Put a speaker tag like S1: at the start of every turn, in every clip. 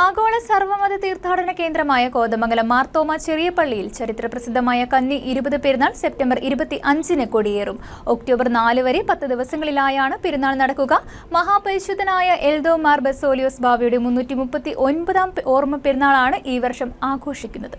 S1: ആഗോള സർവമത തീർത്ഥാടന കേന്ദ്രമായ കോതമംഗലം മാർത്തോമ ചെറിയ പള്ളിയിൽ ചരിത്രപ്രസിദ്ധമായ കന്നി ഇരുപത് പെരുന്നാൾ സെപ്റ്റംബർ ഇരുപത്തി അഞ്ചിന് കൊടിയേറും. ഒക്ടോബർ നാല് വരെ പത്ത് ദിവസങ്ങളിലായാണ് പെരുന്നാൾ നടക്കുക. മഹാപരിശുദ്ധനായ എൽദോ മാർ ബസോലിയോസ് ബാബയുടെ മുന്നൂറ്റി മുപ്പത്തി ഒൻപതാം ഓർമ്മ പെരുന്നാളാണ് ഈ വർഷം ആഘോഷിക്കുന്നത്.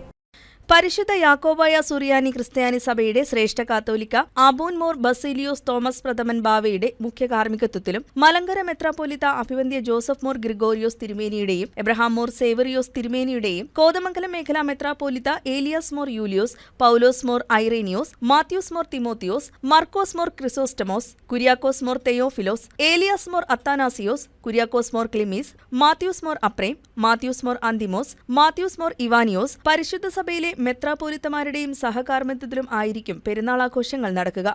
S2: പരിശുദ്ധ യാക്കോബായ സുറിയാനി ക്രിസ്ത്യാനി സഭയുടെ ശ്രേഷ്ഠ കാത്തോലിക്ക ആബോൻ മോർ ബസീലിയോസ് തോമസ് പ്രഥമൻ ബാവയുടെ മുഖ്യ കാർമ്മികത്വത്തിലും മലങ്കര മെത്രാപ്പോലിത്ത അഭിവന്ധ്യ ജോസഫ് മോർ ഗ്രിഗോറിയോസ് തിരുമേനിയുടെയും എബ്രഹാം മോർ സേവറിയോസ് തിരുമേനിയുടെയും കോതമംഗലം മേഖലാ മെത്രാപ്പോലിത്ത ഏലിയാസ് മോർ യൂലിയോസ് പൌലോസ് മോർ ഐറേനിയോസ് മാത്യൂസ് മോർ തിമോത്തിയോസ് മർക്കോസ് മോർ ക്രിസോസ്റ്റമോസ് കുര്യാക്കോസ് മോർ തെയോഫിലോസ് ഏലിയാസ് മോർ അത്താനാസിയോസ് കുര്യാക്കോസ് മോർ ക്ലിമീസ് മാത്യൂസ് മോർ അപ്രേം മാത്യൂസ് മോർ അന്തിമോസ് മാത്യൂസ് മോർ ഇവാനിയോസ് പരിശുദ്ധ സഭയിലെ മെത്രാപോലിത്തമാരുടെയും സഹകാർമ്മിത്വത്തിലും ആയിരിക്കും പെരുന്നാൾ ആഘോഷങ്ങൾ നടക്കുക.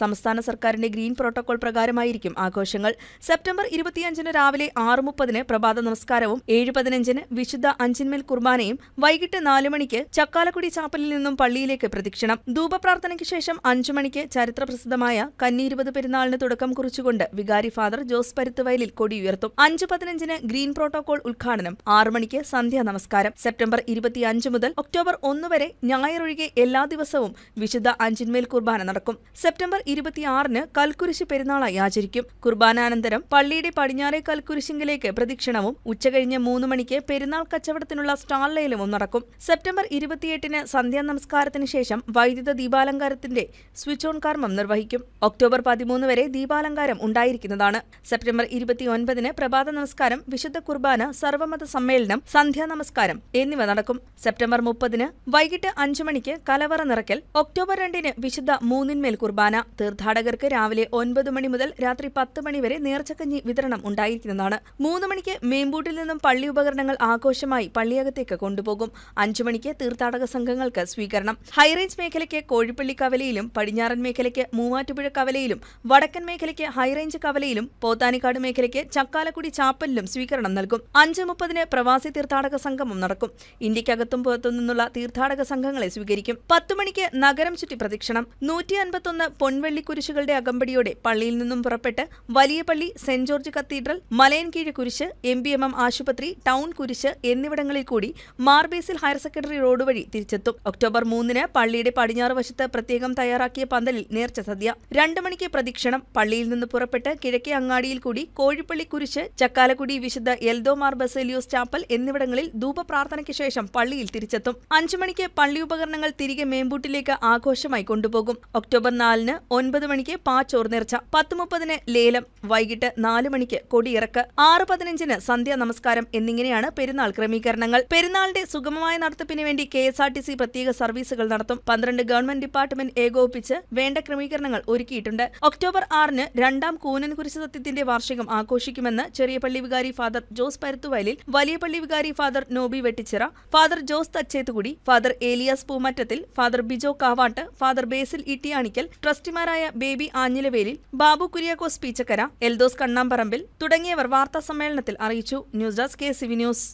S2: സംസ്ഥാന സർക്കാരിന്റെ ഗ്രീൻ പ്രോട്ടോകോൾ പ്രകാരമായിരിക്കും ആഘോഷങ്ങൾ. സെപ്റ്റംബർ ഇരുപത്തിയഞ്ചിന് രാവിലെ ആറ് മുപ്പതിന് പ്രഭാത നമസ്കാരവും ഏഴ് പതിനഞ്ചിന് വിശുദ്ധ അഞ്ചിന്മേൽ കുർബാനയും വൈകിട്ട് നാല് മണിക്ക് ചക്കാലക്കുടി ചാപ്പലിൽ നിന്നും പള്ളിയിലേക്ക് പ്രദക്ഷിണം ധൂപപ്രാർത്ഥനയ്ക്ക് ശേഷം അഞ്ചു മണിക്ക് ചരിത്രപ്രസിദ്ധമായ കന്നി ഇരുപത് പെരുന്നാളിന് തുടക്കം കുറിച്ചുകൊണ്ട് വികാരി ഫാദർ ജോസ് പരുത്തുവയലിൽ കൊടിയുയർത്തും അഞ്ച് പതിനഞ്ചിന് ഗ്രീൻ പ്രോട്ടോകോൾ ഉദ്ഘാടനം. ആറു മണിക്ക് സന്ധ്യാ നമസ്കാരം. സെപ്റ്റംബർ ഇരുപത്തിയഞ്ച് മുതൽ ഒക്ടോബർ ഒന്ന് വരെ ഞായറൊഴികെ എല്ലാ ദിവസവും വിശുദ്ധ അഞ്ചിന്മേൽ കുർബാന നടക്കും. സെപ്റ്റംബർ ഇരുപത്തിയാറിന് കൽക്കുരിശ് പെരുന്നാളായി ആചരിക്കും. കുർബാനാനന്തരം പള്ളിയുടെ പടിഞ്ഞാറേ കൽക്കുരിശിങ്കിലേക്ക് പ്രദക്ഷിണവും ഉച്ചകഴിഞ്ഞ് മൂന്ന് മണിക്ക് പെരുന്നാൾ കച്ചവടത്തിനുള്ള സ്റ്റാൾ ലേലവും നടക്കും. സെപ്റ്റംബർ ഇരുപത്തിയെട്ടിന് സന്ധ്യാ നമസ്കാരത്തിന് ശേഷം വൈദ്യുത ദീപാലങ്കാരത്തിന്റെ സ്വിച്ച് ഓൺ കർമ്മം നിർവഹിക്കും. ഒക്ടോബർ പതിമൂന്ന് വരെ ദീപാലങ്കാരം ഉണ്ടായിരിക്കുന്നതാണ്. സെപ്റ്റംബർ ഇരുപത്തിയൊൻപതിന് പ്രഭാത നമസ്കാരം വിശുദ്ധ കുർബാന സർവമത സമ്മേളനം സന്ധ്യാ നമസ്കാരം എന്നിവ നടക്കും. സെപ്റ്റംബർ മുപ്പതിന് വൈകിട്ട് അഞ്ചു മണിക്ക് കലവറ നിറയ്ക്കൽ ഒക്ടോബർ രണ്ടിന് വിശുദ്ധ മൂന്നിന്മേൽ കുർബാന. തീർത്ഥാടകർക്ക് രാവിലെ ഒൻപത് മണി മുതൽ രാത്രി പത്ത് മണി വരെ നേർച്ചക്കഞ്ഞി വിതരണം ഉണ്ടായിരിക്കുന്നതാണ്. മൂന്ന് മണിക്ക് മേമ്പൂട്ടിൽ നിന്നും പള്ളി ഉപകരണങ്ങൾ ആഘോഷമായി പള്ളിയകത്തേക്ക് കൊണ്ടുപോകും. അഞ്ചു മണിക്ക് തീർത്ഥാടക സംഘങ്ങൾക്ക് സ്വീകരണം. ഹൈറേഞ്ച് മേഖലയ്ക്ക് കോഴിപ്പള്ളി കവലയിലും പടിഞ്ഞാറൻ മേഖലയ്ക്ക് മൂവാറ്റുപുഴ കവലയിലും വടക്കൻ മേഖലയ്ക്ക് ഹൈറേഞ്ച് കവലയിലും പോത്താനിക്കാട് മേഖലയ്ക്ക് ചക്കാലക്കുടി ചാപ്പലിലും സ്വീകരണം നൽകും. അഞ്ച് മുപ്പതിന് പ്രവാസി തീർത്ഥാടക സംഗമം നടക്കും. ഇന്ത്യക്കകത്തും പുറത്തു നിന്നുള്ള തീർത്ഥാടക സംഘങ്ങളെ സ്വീകരിക്കും. പത്തു മണിക്ക് നഗരം ചുറ്റി പ്രദക്ഷിണം. നൂറ്റി അൻപത്തൊന്ന് പൊൻവെള്ളിക്കുരിശുകളുടെ അകമ്പടിയോടെ പള്ളിയിൽ നിന്നും പുറപ്പെട്ട് വലിയ പള്ളി സെന്റ് ജോർജ് കത്തീഡ്രൽ മലയൻകീഴ് കുരിശ് എം ബി എം എം ആശുപത്രി ടൗൺ കുരിശ് എന്നിവിടങ്ങളിൽ കൂടി മാർബേസിൽ ഹയർ സെക്കൻഡറി റോഡ് വഴി തിരിച്ചെത്തും. ഒക്ടോബർ മൂന്നിന് പള്ളിയുടെ പടിഞ്ഞാറ് വശത്ത് പ്രത്യേകം തയ്യാറാക്കിയ പന്തലിൽ നേർച്ച സദ്യ. രണ്ട് മണിക്ക് പ്രദക്ഷിണം. പള്ളിയിൽ നിന്ന് പുറപ്പെട്ട് കിഴക്കേ അങ്ങാടിയിൽ കൂടി കോഴിപ്പള്ളി കുരിശ് ചക്കാലക്കുടി വിശുദ്ധ എൽദോമാർ ബസേലിയോസ് ചാപ്പൽ എന്നിവിടങ്ങളിൽ ധൂപപ്രാർത്ഥനയ്ക്ക് ശേഷം പള്ളിയിൽ തിരിച്ചെത്തും. അഞ്ചു മണിക്ക് പള്ളി ഉപകരണങ്ങൾ തിരികെ മേമ്പൂട്ടിലേക്ക് ആഘോഷമായി കൊണ്ടുപോകും. ഒക്ടോബർ നാലിന് ഒൻപത് മണിക്ക് പാച്ചോർ നേർച്ച പത്ത് മുപ്പതിന് ലേലം വൈകിട്ട് നാല് മണിക്ക് കൊടിയിറക്ക് ആറ് പതിനഞ്ചിന് സന്ധ്യാ നമസ്കാരം എന്നിങ്ങനെയാണ് പെരുന്നാൾ ക്രമീകരണങ്ങൾ. പെരുന്നാളിന്റെ സുഗമമായ നടത്തിപ്പിന് വേണ്ടി K S R T C പ്രത്യേക സർവീസുകൾ നടത്തും. പന്ത്രണ്ട് ഗവൺമെന്റ് ഡിപ്പാർട്ട്മെന്റ് ഏകോപിപ്പിച്ച് വേണ്ട ക്രമീകരണങ്ങൾ ഒരുക്കിയിട്ടുണ്ട്. ഒക്ടോബർ ആറിന് രണ്ടാം കൂനൻ കുരിശ് സത്യത്തിന്റെ വാർഷികം ആഘോഷിക്കുമെന്ന് ചെറിയ പള്ളി വികാരി ഫാദർ ജോസ് പരുത്തുവയലിൽ വലിയ പള്ളി വികാരി father Noby Vettichira father Jose Thachethukudy father Elias Poomattathil father Bijo Kavattu father Basil Ittiyanickal ട്രസ്റ്റിമാരായ Baby Anjilavelil Babu Kuriakose Peechakkara Eldhose Kannamparambil തുടങ്ങിയവർ വാർത്താ സമ്മേളനത്തിൽ അറിയിച്ചു. News desk K CV news.